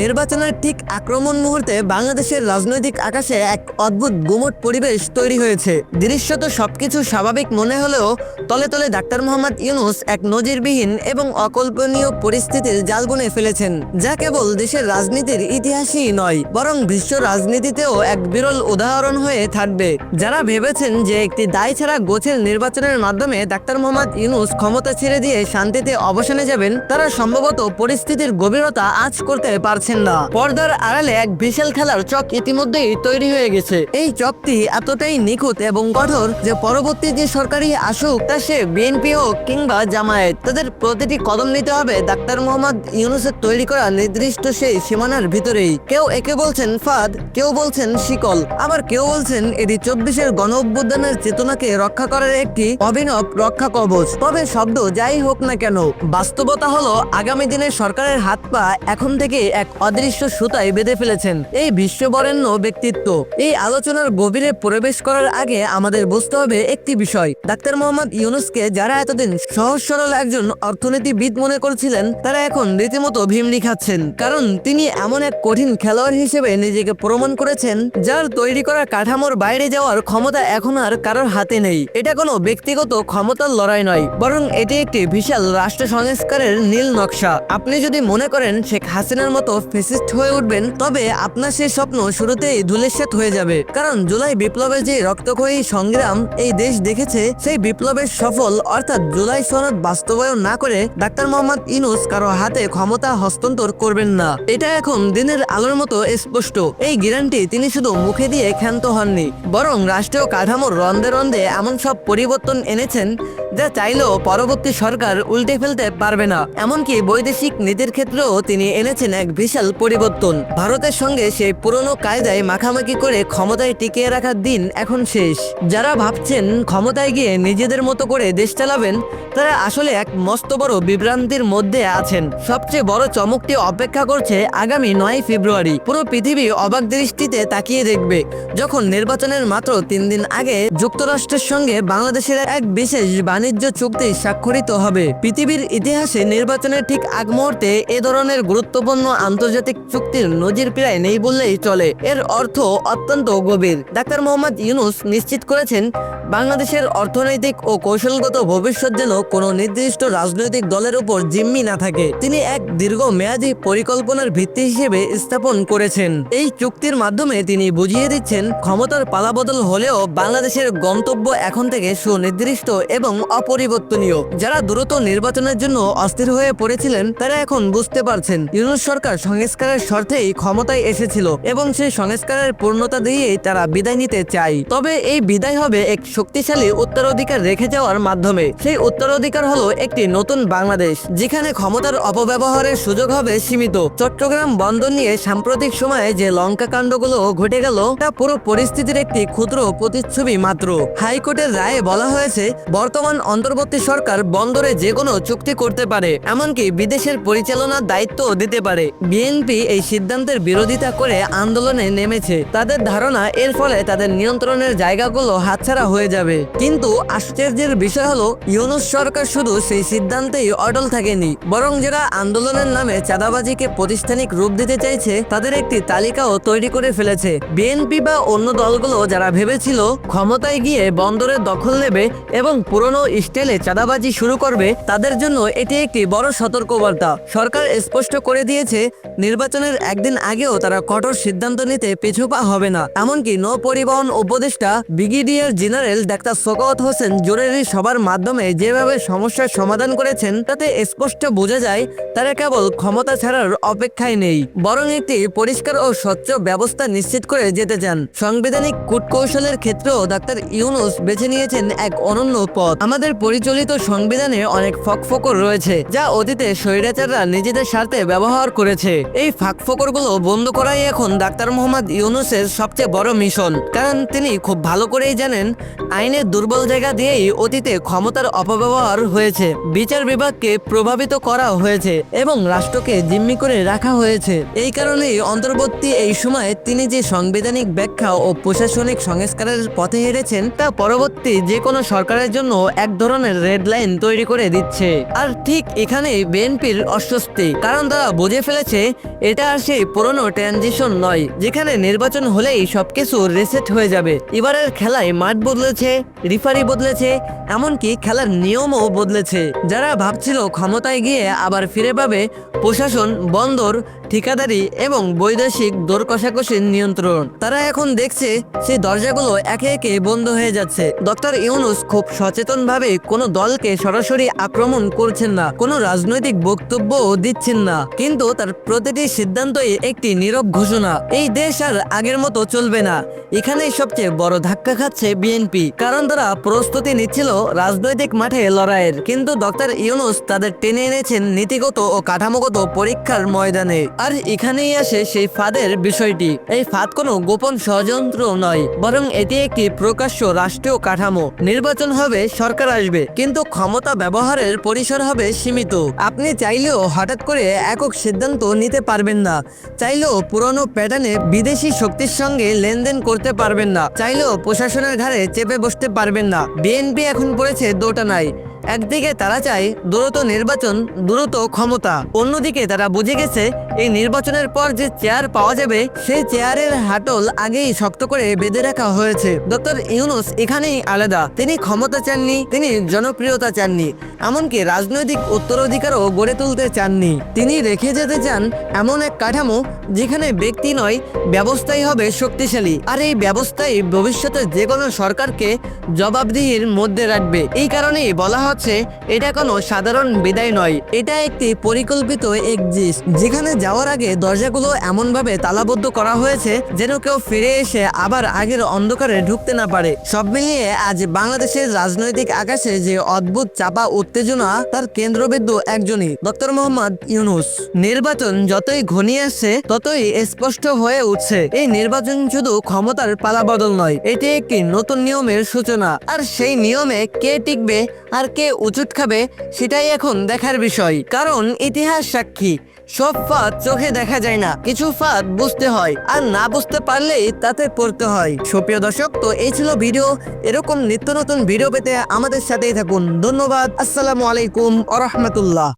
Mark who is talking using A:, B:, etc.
A: নির্বাচনের ঠিক আক্রমণ মুহূর্তে বাংলাদেশের রাজনৈতিক আকাশে এক অদ্ভুত গুমট পরিবেশ তৈরি হয়েছে। দৃশ্যত সবকিছু স্বাভাবিক মনে হলেও তলে তলে ডাক্তার মোহাম্মদ ইউনুস এক নজিরবিহীন এবং অকল্পনীয় পরিস্থিতির জাল বুনে ফেলেছেন, যা কেবল দেশের রাজনীতির ইতিহাসই নয়, বরং বিশ্ব রাজনীতিতেও এক বিরল উদাহরণ হয়ে থাকবে। যারা ভেবেছেন যে একটি দায় ছাড়া গোছের নির্বাচনের মাধ্যমে ডাক্তার মোহাম্মদ ইউনুস ক্ষমতা ছেড়ে দিয়ে শান্তিতে অবসানে যাবেন, তারা সম্ভবত পরিস্থিতির গভীরতা আজ করতে পারছেন না পর্দার আড়ালে এক বিশাল খেলার চক ইতিমধ্যেই তৈরি হয়ে গেছে। এই চকটি এতটাই নিখুঁত এবং কঠোর যে পরবর্তী যে সরকারি আসুক, তা সে বিএনপি হোক কিংবা জামায়াত, তাদের প্রতিটি কদম নিতে হবে ডাক্তার মোহাম্মদ ইউনুসের তৈরি করা নির্দিষ্ট সেই সীমানার ভিতরেই। কেউ একে বলছেন ফাঁদ, কেউ বলছেন শিকল, আবার কেউ বলছেন এটি চব্বিশের গণ অভ্যুত্থানের চেতনাকে রক্ষা করার একটি অভিনব রক্ষা কবচ। তবে শব্দ যাই হোক না কেন, বাস্তবতা হলো আগামী দিনে সরকারের হাত পা এখন থেকে এক অদৃশ্য সুতায় বেঁধে ফেলেছেন। এই বিশ্ববরেণ্য ব্যক্তিত্ব, এই আলোচনার গভীরে প্রবেশ করার আগে আমাদের বুঝতে হবে একটি বিষয়। ডাক্তার মোহাম্মদ ইউনুসকে যারা এতদিন সহজ সরল একজন অর্থনীতিবিদ মনে করছিলেন, তারা এখন রীতিমতো ভীমনি খাচ্ছেন। কারণ তিনি এমন এক কঠিন খেলোয়াড় হিসেবে নিজেকে প্রমাণ করেছেন, যার তৈরি করা কাঠামোর বাইরে যাওয়ার ক্ষমতা এখন আর কারোর হাতে নেই। এটা কোনো ব্যক্তিগত ক্ষমতার লড়াই নয়, বরং এটি একটি বিশাল রাষ্ট্র সংস্কারের নীল নকশা। আপনি যদি মনে করেন শেখ হাসিনার মতো ফেসিস্ট হয়ে উঠবেন, তবে আপনার সেই স্বপ্ন শুরুতেই ধুলেসাত হয়ে যাবে। কারণ জুলাই বিপ্লবের যে রক্তক্ষয়ী সংগ্রাম এই দেশ দেখেছে, সেই বিপ্লবের সফল, অর্থাৎ জুলাই সনদ বাস্তবায়ন না করে ডাক্তার মোহাম্মদ ইনুস কারও হাতে ক্ষমতা হস্তান্তর করবেন না। এটা এখন দিনের আলোর মতো স্পষ্ট। এই গ্যারান্টি তিনি শুধু মুখে দিয়ে ক্ষান্ত হননি, বরং রাষ্ট্রীয় কাঠামোর রন্ধে রন্ধে এমন সব পরিবর্তন এনেছেন, যা চাইলেও পরবর্তী সরকার উল্টে ফেলতে পারবে না। এমনকি বৈদেশিক নীতির ক্ষেত্রেও তিনি এনেছেন এক বিশাল পরিবর্তন। ভারতের সঙ্গে সেই পুরনো কায়দায় মাখামাখি করে ক্ষমতায় টিকিয়ে রাখার দিন এখন শেষ। যারা ভাবছেন ক্ষমতায় গিয়ে নিজেদের মতো করে দেশ চালাবেন, তারা আসলে এক মস্ত বড় বিভ্রান্তির মধ্যে আছেন। সবচেয়ে বড় চমকটি অপেক্ষা করছে আগামী নয় ফেব্রুয়ারি। পুরো পৃথিবী অবাক দৃষ্টিতে তাকিয়ে দেখবে, যখন নির্বাচনের মাত্র তিন দিন আগে যুক্তরাষ্ট্রের সঙ্গে বাংলাদেশের এক বিশেষ বাণিজ্য চুক্তি স্বাক্ষরিত হবে। পৃথিবীর ইতিহাসে নির্বাচনের ঠিক আগ মুহূর্তে এ ধরনের গুরুত্বপূর্ণ আন্তর্জাতিক চুক্তির নজির প্রায় নেই বললেই চলে। এর অর্থ অত্যন্ত গভীর। ডাক্তার মোহাম্মদ ইউনুস নিশ্চিত করেছেন, বাংলাদেশের অর্থনৈতিক ও কৌশলগত ভবিষ্যৎ যেন কোনো নির্দিষ্ট রাজনৈতিক দলের উপর জিম্মি না থাকে। তিনি এক দীর্ঘ মেয়াদী পরিকল্পনার ভিত্তি হিসেবে স্থাপন করেছেন। এই চুক্তির মাধ্যমে তিনি বুঝিয়ে দিচ্ছেন, ক্ষমতার পালাবদল হলেও বাংলাদেশের গন্তব্য এখন থেকে সুনির্দিষ্ট এবং অপরিবর্তনীয়। যারা দ্রুত নির্বাচনের জন্য অস্থির হয়ে পড়েছিলেন, তারা এখন বুঝতে পারছেন। ইউনুস সরকার সংস্কারের স্বার্থেই ক্ষমতায় এসেছিল এবং সেই সংস্কারের পূর্ণতা দিয়েই তারা বিদায় নিতে চায়। তবে এই বিদায় হবে এক শক্তিশালী উত্তরাধিকার রেখে যাওয়ার মাধ্যমে। সেই উত্তরাধিকার হলো একটি নতুন বাংলাদেশ, যেখানে ক্ষমতার অপব্যবহারের সুযোগ হবে সীমিত। চট্টগ্রাম বন্দর নিয়ে সাম্প্রতিক সময়ে যে লঙ্কা কাণ্ডগুলো ঘটে গেল, তা পুরো পরিস্থিতির একটি ক্ষুদ্র প্রতিচ্ছবি মাত্র। হাইকোর্টের রায়ে বলা হয়েছে, বর্তমান অন্তর্বর্তী সরকার বন্দরে যে কোনো চুক্তি করতে পারে, এমনকি বিদেশের পরিচালনার দায়িত্ব দিতে পারে। বিএনপি এই সিদ্ধান্তের বিরোধিতা করে আন্দোলনে নেমেছে। তাদের ধারণা এর ফলে তাদের নিয়ন্ত্রণের জায়গাগুলো হাতছাড়া হয়ে যাবে। কিন্তু আশ্চর্যের বিষয় হলো, ইউনুস সরকার শুধু সেই সিদ্ধান্তেই অটল থাকেনি। বরং যারা আন্দোলনের নামে চাঁদাবাজিকে প্রতিষ্ঠানিক রূপ দিতে চাইছে, তাদের একটি তালিকাও তৈরি করে ফেলেছে। বিএনপি বা অন্য দলগুলো যারা ভেবেছিল ক্ষমতায় গিয়ে বন্দরের দখল নেবে এবং পুরনো স্টাইলে চাঁদাবাজি শুরু করবে, তাদের জন্য এটি একটি বড় সতর্কবার্তা। সরকার স্পষ্ট করে দিয়েছে নির্বাচনের একদিন আগেও তারা কঠোর সিদ্ধান্ত নিতে পিছুপা হবে না। এমনকি নৌ পরিবহন উপদেষ্টা brigadier general doctor Shawkat Hossain জরুরি সবার মাধ্যমে যেভাবে সমস্যার সমাধান করেছেন, তাতে স্পষ্ট বোঝা যায় তারা কেবল ক্ষমতা ছাড়ার অপেক্ষায় নেই, বরং একটি পরিষ্কার ও স্বচ্ছ ব্যবস্থা নিশ্চিত করে যেতে চান। সাংবিধানিক কূটকৌশলের ক্ষেত্রেও ডাক্তার ইউনুস বেছে নিয়েছেন এক অনন্য পথ। আমাদের পরিচালিত সংবিধানে অনেক ফকফকর রয়েছে, যা অতীতে স্বৈরাচাররা নিজেদের স্বার্থে ব্যবহার করেছে। এই ফাঁক ফাঁকফোকরগুলো বন্ধ করাই এখন ডাক্তার মোহাম্মদ ইউনুসের সবচেয়ে বড় মিশন। কারণ তিনি খুব ভালো করেই জানেন, আইনের দুর্বল জায়গা দিয়েই অতীতে ক্ষমতার অপব্যবহার হয়েছে। বিচার বিভাগকে প্রভাবিত করা হয়েছে এবং রাষ্ট্রকে জিম্মি করে রাখা হয়েছে। এই কারণেই অন্তর্বর্তী এই সময়ে তিনি যে সাংবিধানিক ব্যাখ্যা ও প্রশাসনিক সংস্কারের পথে হেরেছেন তা পরবর্তী যে কোনো সরকারের জন্য এক ধরনের রেড লাইন তৈরি করে দিচ্ছে। আর ঠিক এখানেই বিএনপির অস্বস্তি। কারণ তারা বুঝে ফেলেছে এটা আর সেই পুরনো ট্রানজিশন নয়, যেখানে নির্বাচন হলেই সবকিছু রিসেট হয়ে যাবে। এবারের খেলায় মাঠ বদলেছে রিফারি বদলেছে, এমনকি খেলার নিয়মও বদলেছে। যারা ভাবছিল ক্ষমতায় গিয়ে আবার ফিরে পাবে, প্রশাসন, বন্দর ঠিকাদারি এবং বৈদেশিক দর কষাকষির নিয়ন্ত্রণ। তারা এখন দেখছে সেই দরজাগুলো একে একে বন্ধ হয়ে যাচ্ছে। ডক্টর ইউনুস খুব সচেতনভাবে কোনো দলকে সরাসরি আক্রমণ করছেন না, কোনো রাজনৈতিক বক্তব্যও দিচ্ছেন না। কিন্তু তার প্রতিটি সিদ্ধান্তই একটি নীরব ঘোষণা। এই দেশ আর আগের মতো চলবে না। এখানেই সবচেয়ে বড় ধাক্কা খাচ্ছে বিএনপি। কারণ তারা প্রস্তুতি নিচ্ছিল রাজনৈতিক মাঠে লড়াইয়ের। কিন্তু ডক্টর ইউনুস তাদের টেনে এনেছেন নীতিগত ও কাঠামোগত পরীক্ষার ময়দানে। আর এখানেই আসে সেই ফাঁদের বিষয়টি। এই ফাঁদ কোনো গোপন ষড়যন্ত্র নয়, বরং এটি একটি প্রকাশ্য রাষ্ট্রীয় কাঠামো। নির্বাচন হবে, সরকার আসবে, কিন্তু ক্ষমতা ব্যবহারের পরিসর হবে সীমিত। আপনি চাইলেও হঠাৎ করে একক সিদ্ধান্ত নিতে পারবেন না। চাইলেও পুরনো প্যাটার্নে বিদেশি শক্তির সঙ্গে লেনদেন করতে পারবেন না। চাইলেও প্রশাসনের ঘাড়ে চেপে বসতে পারবেন না। বিএনপি এখন পড়েছে দোটানায়। একদিকে তারা চায় দ্রুত নির্বাচন, দ্রুত ক্ষমতা। অন্যদিকে তারা বুঝে গেছে এই নির্বাচনের পর যে চেয়ার পাওয়া যাবে, সেই চেয়ারের হাটল আগেই শক্ত করে বেঁধে রাখা হয়েছে। ডক্টর ইউনুস এখানেই আলাদা। তিনি ক্ষমতা চাননি, তিনি জনপ্রিয়তা চাননি, এমনকি রাজনৈতিক উত্তরাধিকারও গড়ে তুলতে চাননি। তিনি রেখে যেতে চান এমন এক কাঠামো যেখানে ব্যক্তি নয়, ব্যবস্থাই হবে শক্তিশালী। আর এই ব্যবস্থাই ভবিষ্যতে যে কোনো সরকারকে জবাবদিহির মধ্যে রাখবে। এই কারণেই বলা হচ্ছে, এটা কোনো সাধারণ বিদায় নয়, এটা একটি পরিকল্পিত এক্সিস যেখানে যাওয়ার আগে দরজাগুলো এমনভাবে তালাবদ্ধ করা হয়েছে যেন কেউ ফিরে এসে আবার আগের অন্ধকারে ঢুকতে না পারে। সব মিলিয়ে আজ বাংলাদেশের রাজনৈতিক আকাশে যে অদ্ভুত চাপা উত্তেজনা, তার কেন্দ্রবিন্দু একজনই, ডক্টর মোহাম্মদ ইউনুস। নির্বাচন যতই ঘনিয়ে আসছে, ততই স্পষ্ট হয়ে উঠছে, এই নির্বাচন শুধু ক্ষমতার পালাবদল নয়, এটি একটি নতুন নিয়মের সূচনা। আর সেই নিয়মে কে টিকবে আর কে উচুট খাবে, সেটাই এখন দেখার বিষয়। কারণ ইতিহাস সাক্ষী সব ফাঁদ চোখে দেখা যায় না। কিছু ফাঁদ বুঝতে হয় আর না বুঝতে পারলেই তাতে পড়তে হয়। সুপ্রিয় দর্শক, তো এই ছিল ভিডিও। এরকম নিত্য নতুন ভিডিও পেতে আমাদের সাথেই থাকুন। ধন্যবাদ। আসসালামু আলাইকুম আ রহমতুল্লাহ।